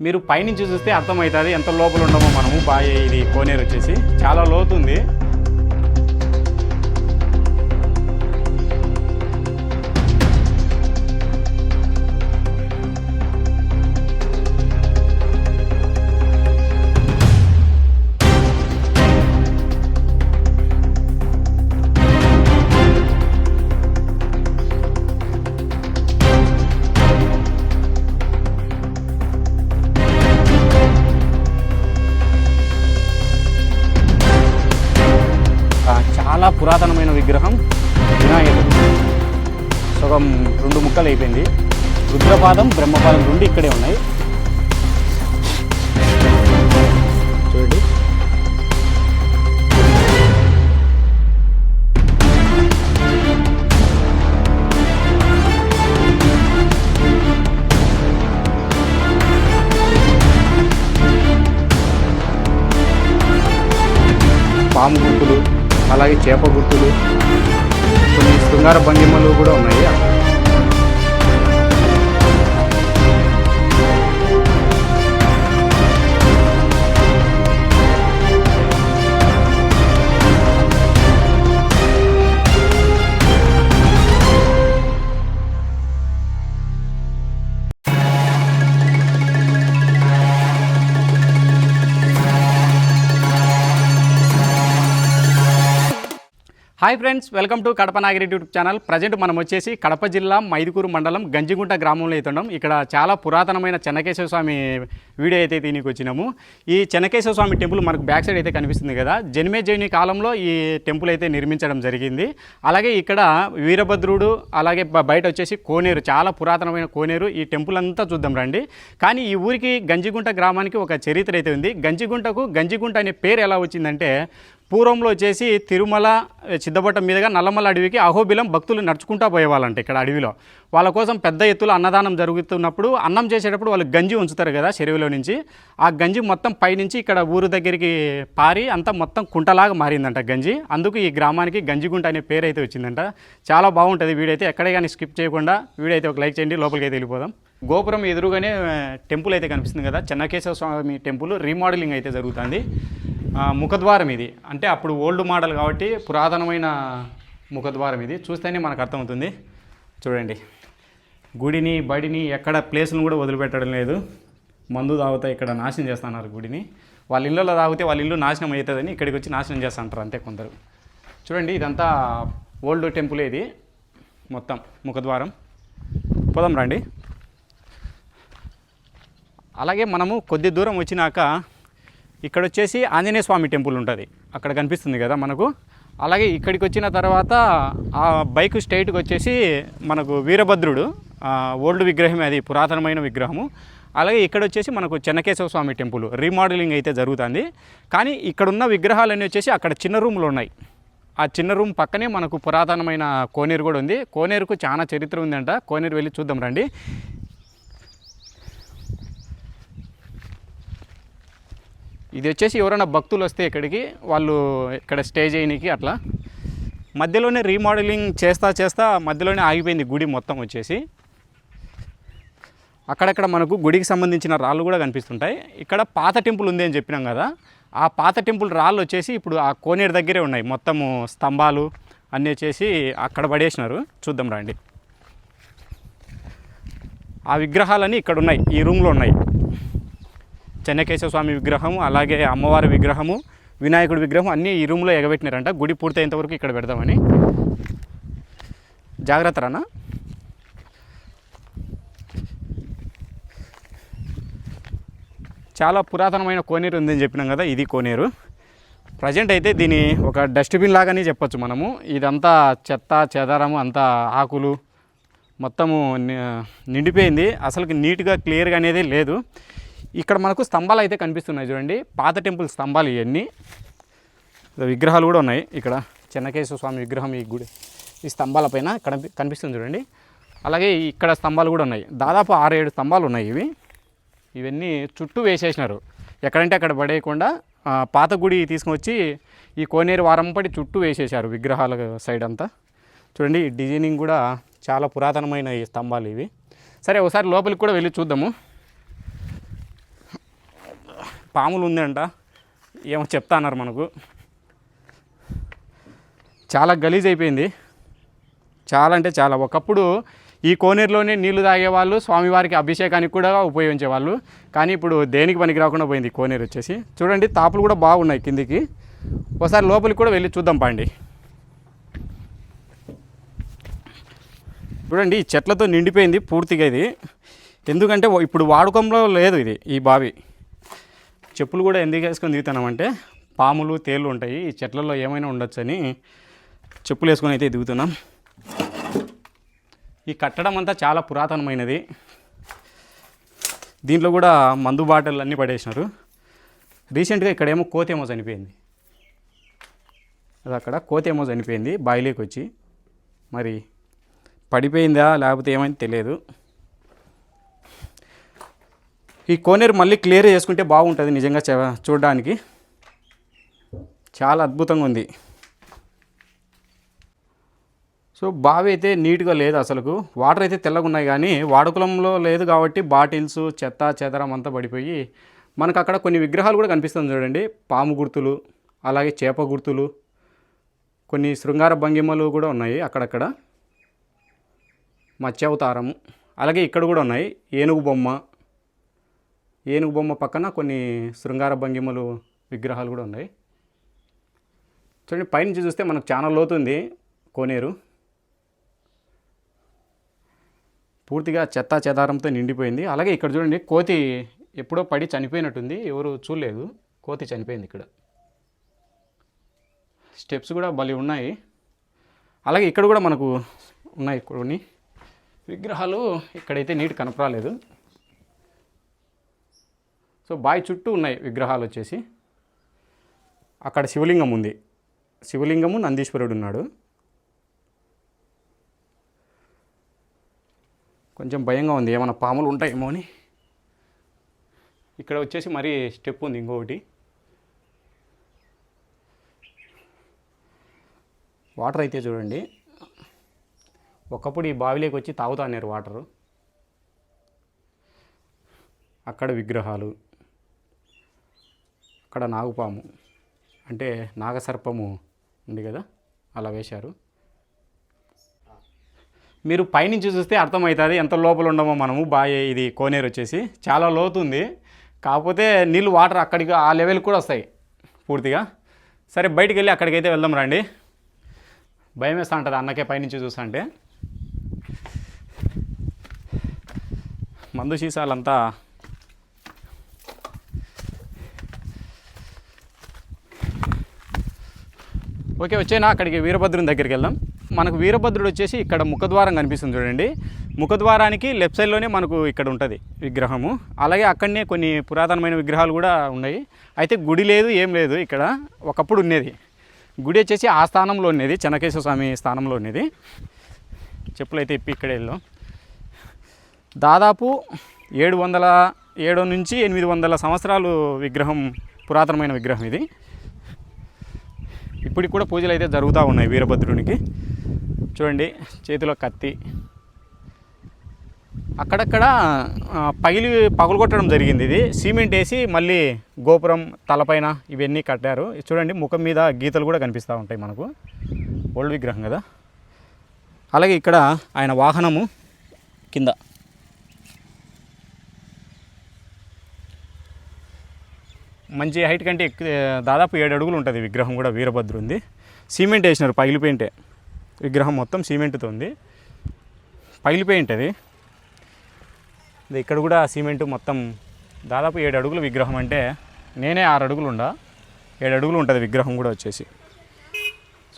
మీరు పైనుంచి చూస్తే అర్థమవుతుంది ఎంత లోపల ఉండమో మనము. బాగా ఇది కోనేరు వచ్చేసి. చాలా లోతుంది పురాతనమైన విగ్రహం వినాయకుడు. సగం రెండు ముక్కలు అయిపోయింది రుద్రపాదం బ్రహ్మపాదం రెండు ఇక్కడే ఉన్నాయి. అలాగే చేప గుర్తులు కొన్ని శృంగార భంగిమలు కూడా ఉన్నాయి. Hi friends welcome to Kadapa Nagiri YouTube channel. Present మనం వచ్చేసి కడప జిల్లా మైదుకూరు మండలం గంజిగుంట గ్రామంలో అవుతున్నాం ఇక్కడ చాలా పురాతనమైన చెన్నకేశ్వర స్వామి వీడియో అయితే దీనికి వచ్చినాము. ఈ చెన్నకేశ్వర స్వామి టెంపుల్ మనకు బ్యాక్ సైడ్ అయితే కనిపిస్తుంది కదా. జన్మే జైని కాలంలో ఈ టెంపుల్ అయితే నిర్మించడం జరిగింది. అలాగే ఇక్కడ వీరభద్రుడు అలాగే బయట వచ్చేసి కోనేరు చాలా పురాతనమైన కోనేరు. ఈ టెంపుల్ అంతా చూద్దాం రండి. కానీ ఈ ఊరికి గంజిగుంట గ్రామానికి ఒక చరిత్ర అయితే ఉంది. గంజిగుంటకు గంజిగుంట అనే పేరు ఎలా వచ్చిందంటే పూర్వంలో వచ్చేసి తిరుమల చిద్దపట్ట మీదుగా నల్లమల్ల అడవికి అహోబిలం భక్తులు నడుచుకుంటా పోయేవాళ్ళంట ఇక్కడ అడవిలో. వాళ్ళ కోసం పెద్ద ఎత్తులో అన్నదానం జరుగుతున్నప్పుడు అన్నం చేసేటప్పుడు వాళ్ళు గంజి ఉంచుతారు కదా చెరువులో నుంచి. ఆ గంజి మొత్తం పైనుంచి ఇక్కడ ఊరు దగ్గరికి పారి అంతా మొత్తం కుంటలాగా మారిందంట గంజి. అందుకు ఈ గ్రామానికి గంజిగుంట అనే పేరు అయితే వచ్చిందంట. చాలా బాగుంటుంది వీడైతే ఎక్కడే కానీ స్కిప్ చేయకుండా వీడైతే ఒక లైక్ చేయండి లోపలికి అయితే వెళ్ళిపోదాం. గోపురం ఎదురుగానే టెంపుల్ అయితే కనిపిస్తుంది కదా చెన్నకేశ్వర స్వామి టెంపుల్ రీమోడలింగ్ అయితే జరుగుతుంది. ముఖద్వారం ఇది. అంటే అప్పుడు ఓల్డ్ మోడల్ కాబట్టి పురాతనమైన ముఖద్వారం ఇది. చూస్తేనే మనకు అర్థమవుతుంది. చూడండి. గుడిని బడిని ఎక్కడ ప్లేస్ను కూడా వదిలిపెట్టడం లేదు. మందు తాగుతా ఇక్కడ నాశనం చేస్తున్నారు గుడిని. వాళ్ళ ఇళ్ళలో తాగితే వాళ్ళ ఇల్లు నాశనం అవుతుందని ఇక్కడికి వచ్చి నాశనం చేస్తుంటారు అంతే కొందరు. చూడండి ఇదంతా ఓల్డ్ టెంపుల్ ఇది. మొత్తం ముఖద్వారం. పోదాం రండి. అలాగే మనము కొద్ది దూరం వచ్చినాక ఇక్కడ వచ్చేసి ఆంజనేయ స్వామి టెంపుల్ ఉంటుంది. అక్కడ కనిపిస్తుంది కదా మనకు. అలాగే ఇక్కడికి వచ్చిన తర్వాత ఆ బైక్ స్ట్రైట్కి వచ్చేసి మనకు వీరభద్రుడు ఓల్డ్ విగ్రహం అది పురాతనమైన విగ్రహము. అలాగే ఇక్కడ వచ్చేసి మనకు చెన్నకేశవ స్వామి టెంపుల్ రీమోడలింగ్ అయితే జరుగుతుంది. కానీ ఇక్కడున్న విగ్రహాలన్నీ వచ్చేసి అక్కడ చిన్న రూమ్లు ఉన్నాయి. ఆ చిన్న రూమ్ పక్కనే మనకు పురాతనమైన కోనేరు కూడా ఉంది. కోనేరుకు చాలా చరిత్ర ఉందంట. కోనేరు వెళ్ళి చూద్దాం రండి. ఇది వచ్చేసి ఎవరైనా భక్తులు వస్తే ఇక్కడికి వాళ్ళు ఇక్కడ స్టే చేయడానికి అట్లా. మధ్యలోనే రీమోడలింగ్ చేస్తా చేస్తా మధ్యలోనే ఆగిపోయింది గుడి మొత్తం వచ్చేసి. అక్కడక్కడ మనకు గుడికి సంబంధించిన రాళ్ళు కూడా కనిపిస్తుంటాయి. ఇక్కడ పాత టెంపుల్ ఉంది అని చెప్పినాం కదా ఆ పాత టెంపుల్ రాళ్ళు వచ్చేసి ఇప్పుడు ఆ కోనేరు దగ్గరే ఉన్నాయి. మొత్తము స్తంభాలు అన్నీ వచ్చేసి అక్కడ పడేసినారు. చూద్దాం రండి. ఆ విగ్రహాలన్నీ ఇక్కడ ఉన్నాయి ఈ రూమ్లో ఉన్నాయి. చెన్నకేశవ స్వామి విగ్రహం అలాగే అమ్మవారి విగ్రహము వినాయకుడి విగ్రహం అన్నీ ఈ రూమ్లో ఎగబెట్టినారంట. గుడి పూర్తయ్యేంతవరకు ఇక్కడ పెడదామని. జాగ్రత్త రానా? చాలా పురాతనమైన కోనేరు ఉందని చెప్పినాం కదా ఇది కోనేరు. ప్రజెంట్ అయితే దీని ఒక డస్ట్బిన్ లాగానే చెప్పొచ్చు మనము. ఇదంతా చెత్త చెదారము అంతా ఆకులు మొత్తము నిండిపోయింది. అసలుకి నీట్గా క్లియర్గా అనేది లేదు. ఇక్కడ మనకు స్తంభాలు అయితే కనిపిస్తున్నాయి చూడండి. పాత టెంపుల్ స్తంభాలు ఇవన్నీ. విగ్రహాలు కూడా ఉన్నాయి. ఇక్కడ చెన్నకేశ్వర స్వామి విగ్రహం ఈ గుడి ఈ స్తంభాలపైన కనిపి కనిపిస్తుంది చూడండి. అలాగే ఇక్కడ స్తంభాలు కూడా ఉన్నాయి. దాదాపు ఆరు ఏడు స్తంభాలు ఉన్నాయి ఇవి. ఇవన్నీ చుట్టూ వేసేసినారు. ఎక్కడంటే అక్కడ పడేయకుండా పాత గుడి తీసుకొచ్చి ఈ కోనేరు వారంపడి చుట్టూ వేసేసారు విగ్రహాల సైడ్ అంతా. చూడండి డిజైనింగ్ కూడా చాలా పురాతనమైన ఈ స్తంభాలు ఇవి. సరే ఒకసారి లోపలికి కూడా వెళ్ళి చూద్దాము. పాములు ఉందంట ఏమో చెప్తా అన్నారు మనకు. చాలా గలీజ్ అయిపోయింది చాలా అంటే చాలా. ఒకప్పుడు ఈ కోనేరులోనే నీళ్ళు తాగేవాళ్ళు స్వామివారికి అభిషేకానికి కూడా ఉపయోగించేవాళ్ళు. కానీ ఇప్పుడు దేనికి పనికి రాకుండా పోయింది కోనేరు వచ్చేసి. చూడండి తాపులు కూడా బాగున్నాయి కిందికి. ఒకసారి లోపలికి కూడా వెళ్ళి చూద్దాం పండి. చూడండి ఈ చెట్లతో నిండిపోయింది పూర్తిగా ఇది. ఎందుకంటే ఇప్పుడు వాడకంలో లేదు ఇది ఈ బావి. చెప్పులు కూడా ఎందుకు వేసుకొని దిగుతున్నామంటే పాములు తేళ్ళు ఉంటాయి. ఈ చెట్లలో ఏమైనా ఉండొచ్చని చెప్పులు వేసుకొని అయితే దిగుతున్నాం ఈ కట్టడం అంతా చాలా పురాతనమైనది. దీంట్లో కూడా మందు బాటిల్ అన్నీ పడేసినారు. రీసెంట్గా ఇక్కడేమో కోతేమో చనిపోయింది. అది అక్కడ కోతేమో చనిపోయింది. బాయిలోకి వచ్చి మరి పడిపోయిందా లేకపోతే ఏమైంది తెలియదు. ఈ కోనేరు మళ్ళీ క్లియర్ చేసుకుంటే బాగుంటుంది నిజంగా చ- చూడడానికి. చాలా అద్భుతంగా ఉంది. సో బావి అయితే నీట్గా లేదు అసలుకు. వాటర్ అయితే తెల్లగా ఉన్నాయి కానీ వాడుకలంలో లేదు కాబట్టి బాటిల్స్ చెత్త చెదరం అంతా పడిపోయి మనకు అక్కడ కొన్ని విగ్రహాలు కూడా కనిపిస్తుంది చూడండి. పాము గుర్తులు అలాగే చేప గుర్తులు కొన్ని శృంగార భంగిమలు కూడా ఉన్నాయి అక్కడక్కడ. మత్స్యావతారము అలాగే ఇక్కడ కూడా ఉన్నాయి. ఏనుగు బొమ్మ ఏనుగు బొమ్మ పక్కన కొన్ని శృంగార భంగిమలు విగ్రహాలు కూడా ఉన్నాయి. చూడండి పైనుంచి చూస్తే మనకు చాలా లోతుంది కోనేరు. పూర్తిగా చెత్త చెదారంతో నిండిపోయింది. అలాగే ఇక్కడ చూడండి కోతి ఎప్పుడో పడి చనిపోయినట్టుంది. ఎవరు చూడలేదు. కోతి చనిపోయింది ఇక్కడ. స్టెప్స్ కూడా భలే ఉన్నాయి. అలాగే ఇక్కడ కూడా మనకు ఉన్నాయి కొన్ని. విగ్రహాలు ఇక్కడైతే నీట్ కనపరాలేదు సో బావి చుట్టూ ఉన్నాయి విగ్రహాలు వచ్చేసి. అక్కడ శివలింగం ఉంది. శివలింగము నందీశ్వరుడు ఉన్నాడు. కొంచెం భయంగా ఉంది. ఏమైనా పాములు ఉంటాయేమో అని. ఇక్కడ వచ్చేసి మరీ స్టెప్ ఉంది ఇంకొకటి. వాటర్ అయితే చూడండి. ఒకప్పుడు ఈ బావిలోకి వచ్చి తాగుతాన్నారు వాటరు. అక్కడ విగ్రహాలు. అక్కడ నాగుపాము. అంటే నాగసర్పము ఉంది కదా అలా వేశారు. మీరు పైనుంచి చూస్తే అర్థమవుతుంది ఎంత లోపల ఉండమో మనము బావి ఇది కోనేరు వచ్చేసి. చాలా లోతుంది. కాకపోతే నీళ్ళు వాటర్ అక్కడికి ఆ లెవెల్ కూడా వస్తాయి పూర్తిగా. సరే బయటికి వెళ్ళి అక్కడికైతే వెళ్దాం రండి. భయం వేస్తూ ఉంటుంది అన్నకే పైనుంచి చూస్తా అంటే. మందు సీసాలంతా ఓకే వచ్చేనా అక్కడికి వీరభద్రుని దగ్గరికి వెళ్దాం. మనకు వీరభద్రుడు వచ్చేసి ఇక్కడ ముఖద్వారం కనిపిస్తుంది చూడండి. ముఖద్వారానికి లెఫ్ట్ సైడ్లోనే మనకు ఇక్కడ ఉంటుంది విగ్రహము. అలాగే అక్కడనే కొన్ని పురాతనమైన విగ్రహాలు కూడా ఉన్నాయి. అయితే గుడి లేదు ఏం లేదు ఇక్కడ. ఒకప్పుడు ఉండేది గుడి వచ్చేసి ఆ స్థానంలో ఉండేది చెన్నకేశ్వర స్వామి స్థానంలో ఉండేది చెప్పులు అయితే ఇప్పి ఇక్కడే వెళ్ళాం దాదాపు ఏడు వందల ఏడు నుంచి ఎనిమిది వందల సంవత్సరాలు విగ్రహం పురాతనమైన విగ్రహం ఇది. ఇప్పటికి కూడా పూజలు అయితే జరుగుతూ ఉన్నాయి వీరభద్రునికి. చూడండి చేతిలో కత్తి. అక్కడక్కడ పగిలి పగలగొట్టడం జరిగింది ఇది. సిమెంట్ వేసి మళ్ళీ గోపురం తలపైన ఇవన్నీ కట్టారు. చూడండి ముఖం మీద గీతలు కూడా కనిపిస్తూ ఉంటాయి మనకు. ఓల్డ్ విగ్రహం కదా. అలాగే ఇక్కడ ఆయన వాహనము కింద. మంచి హైట్ కంటే ఎక్కువ దాదాపు ఏడు అడుగులు ఉంటుంది విగ్రహం కూడా వీరభద్రుంది. సిమెంట్ వేసినారు పగిలిపోయింటే విగ్రహం మొత్తం సిమెంట్తో ఉంది. పగిలిపోయి పెయింట్ అది. ఇక్కడ కూడా సిమెంట్ మొత్తం దాదాపు ఏడు అడుగుల విగ్రహం అంటే నేనే ఆరు అడుగులు ఉండా. ఏడు అడుగులు ఉంటుంది విగ్రహం కూడా వచ్చేసి.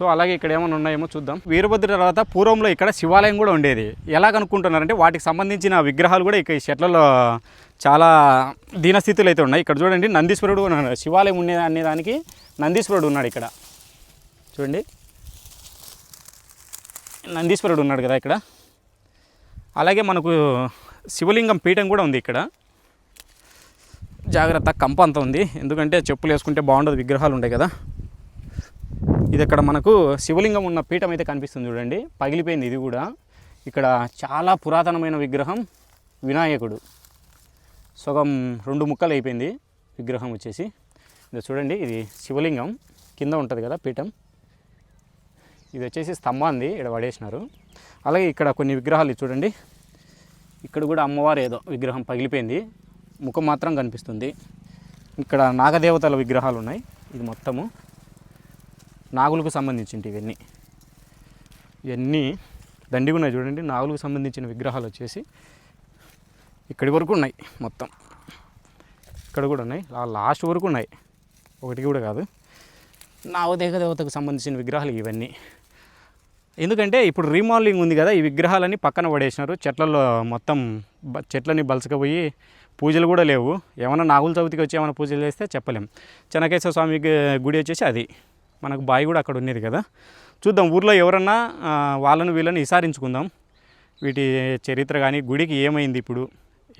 సో అలాగే ఇక్కడ ఏమైనా ఉన్నాయేమో చూద్దాం. వీరభద్ర తర్వాత పూర్వంలో ఇక్కడ శివాలయం కూడా ఉండేది. ఎలా కనుక్కుంటున్నారంటే వాటికి సంబంధించిన విగ్రహాలు కూడా ఇక్కడ ఈ చెట్లలో చాలా దీనస్థితులు అయితే ఉన్నాయి. ఇక్కడ చూడండి నందీశ్వరుడు ఉన్నాడు శివాలయం ఉండే అనే దానికి నందీశ్వరుడు ఉన్నాడు ఇక్కడ. చూడండి. నందీశ్వరుడు ఉన్నాడు కదా ఇక్కడ. అలాగే మనకు శివలింగం పీఠం కూడా ఉంది ఇక్కడ. జాగ్రత్త కంప అంత ఉంది. ఎందుకంటే చెప్పులు వేసుకుంటే బాగుండదు విగ్రహాలు ఉంటాయి కదా. ఇది ఇక్కడ మనకు శివలింగం ఉన్న పీఠం అయితే కనిపిస్తుంది చూడండి. పగిలిపోయింది ఇది కూడా. ఇక్కడ చాలా పురాతనమైన విగ్రహం వినాయకుడు. సగం రెండు ముక్కలు అయిపోయింది విగ్రహం వచ్చేసి. ఇది చూడండి ఇది శివలింగం. కింద ఉంటుంది కదా పీఠం. ఇది వచ్చేసి స్తంభాంది ఇక్కడ పడేసినారు. అలాగే ఇక్కడ కొన్ని విగ్రహాలు ఇది చూడండి. ఇక్కడ కూడా అమ్మవారు ఏదో విగ్రహం పగిలిపోయింది. ముఖం మాత్రం కనిపిస్తుంది. ఇక్కడ నాగదేవతల విగ్రహాలు ఉన్నాయి. ఇది మొత్తము. నాగులకు సంబంధించింటి ఇవన్నీ. ఇవన్నీ దండిగా ఉన్నాయి చూడండి. నాగులకు సంబంధించిన విగ్రహాలు వచ్చేసి ఇక్కడి వరకు ఉన్నాయి మొత్తం. ఇక్కడ కూడా ఉన్నాయి. ఆ లాస్ట్ వరకు ఉన్నాయి. ఒకటి కూడా కాదు. నావదేక దేవతకు సంబంధించిన విగ్రహాలు ఇవన్నీ. ఎందుకంటే ఇప్పుడు రీమాడలింగ్ ఉంది కదా ఈ విగ్రహాలన్నీ పక్కన పడేసినారు. చెట్లలో మొత్తం చెట్లని బలసకపోయి పూజలు కూడా లేవు. ఏమైనా నాగుల చవితికి వచ్చి ఏమైనా పూజలు చేస్తే చెప్పలేం. చెనకేశ్వర స్వామి గుడి వచ్చేసి అది. మనకు బావి కూడా అక్కడ ఉన్నది కదా. చూద్దాం ఊర్లో ఎవరన్నా వాళ్ళను వీళ్ళని విసారించుకుందాం. వీటి చరిత్ర కానీ గుడికి ఏమైంది ఇప్పుడు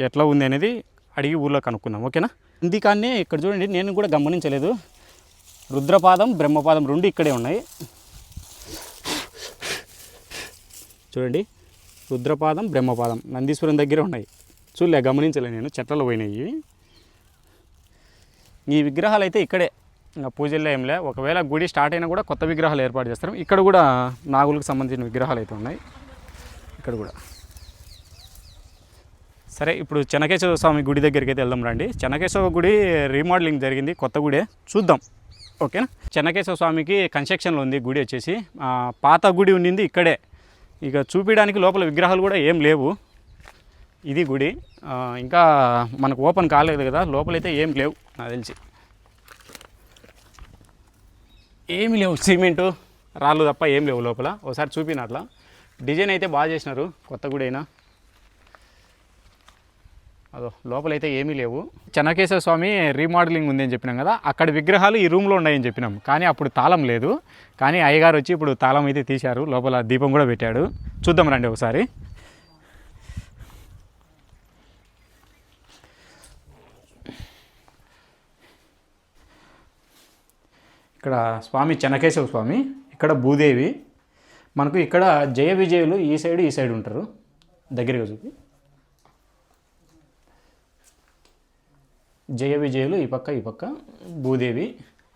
ఎట్లా ఉంది అనేది అడిగి ఊర్లో కనుక్కుందాం ఓకేనా? ఇందుకనే ఇక్కడ చూడండి నేను కూడా గమనించలేదు. రుద్రపాదం బ్రహ్మపాదం రెండు ఇక్కడే ఉన్నాయి. చూడండి రుద్రపాదం బ్రహ్మపాదం నందీశ్వరం దగ్గరే ఉన్నాయి. చూడలే గమనించలే నేను చెట్లలో పోయినాయి. ఈ విగ్రహాలు అయితే ఇక్కడే. పూజల్లో ఏం లే. ఒకవేళ గుడి స్టార్ట్ అయినా కూడా కొత్త విగ్రహాలు ఏర్పాటు చేస్తారు. ఇక్కడ కూడా నాగులకు సంబంధించిన విగ్రహాలు అయితే ఉన్నాయి. ఇక్కడ కూడా. సరే ఇప్పుడు చెనకేశ్వర స్వామి గుడి దగ్గరికి అయితే వెళ్దాం రండి. చెనకేశ్వర గుడి రీమోడలింగ్ జరిగింది. కొత్త గుడే. చూద్దాం. ఓకేనా? చెన్నకేశ్వర స్వామికి కన్స్ట్రక్షన్లో ఉంది. గుడి వచ్చేసి. పాత గుడి ఉండింది ఇక్కడే. ఇక చూపించడానికి లోపల విగ్రహాలు కూడా ఏం లేవు. ఇది గుడి. ఇంకా మనకు ఓపెన్ కాలేదు కదా. లోపలైతే ఏం లేవు నాకు తెలిసి. ఏమి లేవు. సిమెంటు రాళ్ళు తప్ప ఏం లేవు లోపల. ఒకసారి చూపిన అట్లా. డిజైన్ అయితే బాగా చేసినారు కొత్త గుడైనా. అదో లోపలైతే ఏమీ లేవు. చెన్నకేశ్వర స్వామి రీమోడలింగ్ ఉంది అని చెప్పినాం కదా అక్కడ విగ్రహాలు ఈ రూమ్లో ఉన్నాయని చెప్పినాం. కానీ అప్పుడు తాళం లేదు. కానీ అయ్యగారు వచ్చి ఇప్పుడు తాళం అయితే తీశారు లోపల దీపం కూడా పెట్టాడు. చూద్దాం రండి ఒకసారి. ఇక్కడ స్వామి చెనకేశ్వర స్వామి ఇక్కడ భూదేవి. మనకు ఇక్కడ జయ విజయులు ఈ సైడ్ ఈ సైడ్ ఉంటారు. దగ్గరగా చూపి. జయ విజయులు ఈ పక్క ఈ పక్క భూదేవి.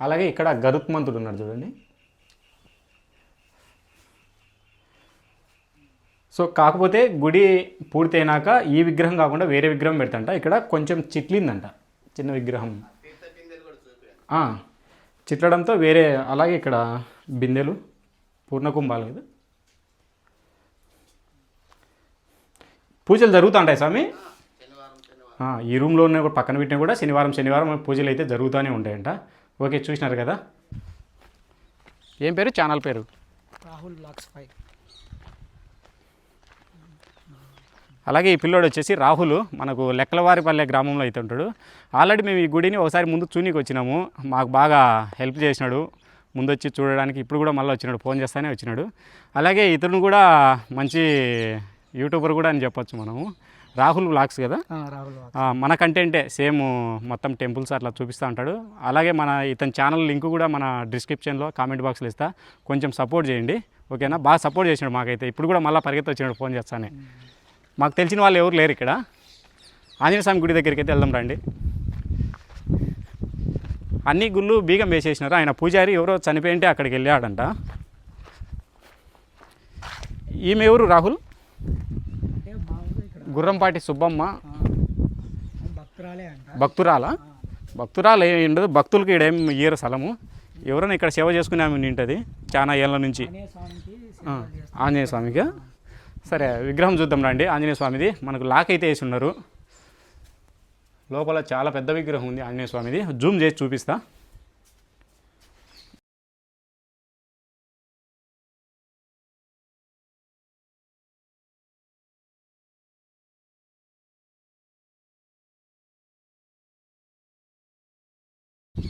అలాగే ఇక్కడ గరుత్మంతుడు ఉన్నాడు చూడండి. సో కాకపోతే గుడి పూర్తయినాక ఈ విగ్రహం కాకుండా వేరే విగ్రహం పెడతంట. ఇక్కడ కొంచెం చిట్లిందంట. చిన్న విగ్రహం. చిట్లడంతో వేరే అలాగే ఇక్కడ బిందెలు పూర్ణకుంభాలు కదా పూజలు జరుగుతుంటాయి స్వామి? ఈ రూమ్లో ఉన్న కూడా పక్కన పెట్టిన కూడా శనివారం శనివారం పూజలు అయితే జరుగుతూనే ఉంటాయంట. ఓకే చూసినారు కదా? ఏం పేరు? ఛానల్ పేరు? Rahul blocks five. అలాగే ఈ పిల్లోడు వచ్చేసి రాహుల్ మనకు లెక్కలవారిపల్లె గ్రామంలో అయితే ఉంటాడు. ఆల్రెడీ మేము ఈ గుడిని ఒకసారి ముందు చూనికి వచ్చినాము. మాకు బాగా హెల్ప్ చేసినాడు. ముందు వచ్చి చూడడానికి ఇప్పుడు కూడా మళ్ళీ వచ్చినాడు. ఫోన్ చేస్తానే వచ్చినాడు. అలాగే ఇతను కూడా మంచి యూట్యూబర్ కూడా అని చెప్పొచ్చు మనము. రాహుల్ బ్లాగ్స్ కదా? మన కంటెంటే సేమ్ మొత్తం టెంపుల్స్ అట్లా చూపిస్తూ ఉంటాడు. అలాగే మన ఇతని ఛానల్ లింక్ కూడా మన డిస్క్రిప్షన్లో కామెంట్ బాక్స్లో ఇస్తా. కొంచెం సపోర్ట్ చేయండి. ఓకేనా? బాగా సపోర్ట్ చేసినాడు మాకైతే. ఇప్పుడు కూడా మళ్ళీ పరిగెత్తి వచ్చినాడు ఫోన్ చేస్తానే. మాకు తెలిసిన వాళ్ళు ఎవరు లేరు ఇక్కడ. ఆంజనేయ స్వామి గుడి దగ్గరికి అయితే వెళ్దాం రండి. అన్ని గుళ్ళు బీగం వేసేసినారు. ఆయన పూజారి ఎవరో చనిపోయింటే అక్కడికి వెళ్ళాడంట. ఈమె ఎవరు రాహుల్? గుర్రంపాటి సుబ్బమ్మ. భక్తురాలే భక్తురాల? భక్తురాలు ఏం ఉండదు భక్తులకి ఏం ఇయ్యరు స్థలము? ఎవరైనా ఇక్కడ సేవ చేసుకునే ఆమె ఉంటుంది. చాలా ఏళ్ళ నుంచి. ఆంజనేయ స్వామికి. సరే విగ్రహం చూద్దాం రండి. ఆంజనేయ స్వామిది. మనకు లాక్ అయితే వేసి ఉన్నారు. లోపల చాలా పెద్ద విగ్రహం ఉంది ఆంజనేయ స్వామిది. జూమ్ చేసి చూపిస్తా.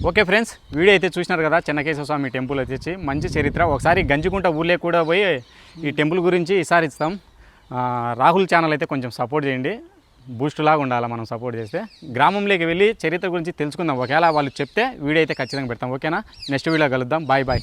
ఓకే ఫ్రెండ్స్ వీడియో అయితే చూసినారు కదా చెన్నకేశ్వర స్వామి టెంపుల్ వచ్చేసి మంచి చరిత్ర. ఒకసారి గంజికుంట ఊళ్ళే కూడా పోయి ఈ టెంపుల్ గురించి ఈసారి ఇస్తాం. రాహుల్ ఛానల్ అయితే కొంచెం సపోర్ట్ చేయండి. బూస్ట్ లాగా ఉండాలి మనం సపోర్ట్ చేస్తే. గ్రామంలోకి వెళ్ళి చరిత్ర గురించి తెలుసుకుందాం. ఒకవేళ వాళ్ళు చెప్తే వీడియో అయితే ఖచ్చితంగా పెడతాం. ఓకేనా? నెక్స్ట్ వీడియో కలుద్దాం. Bye bye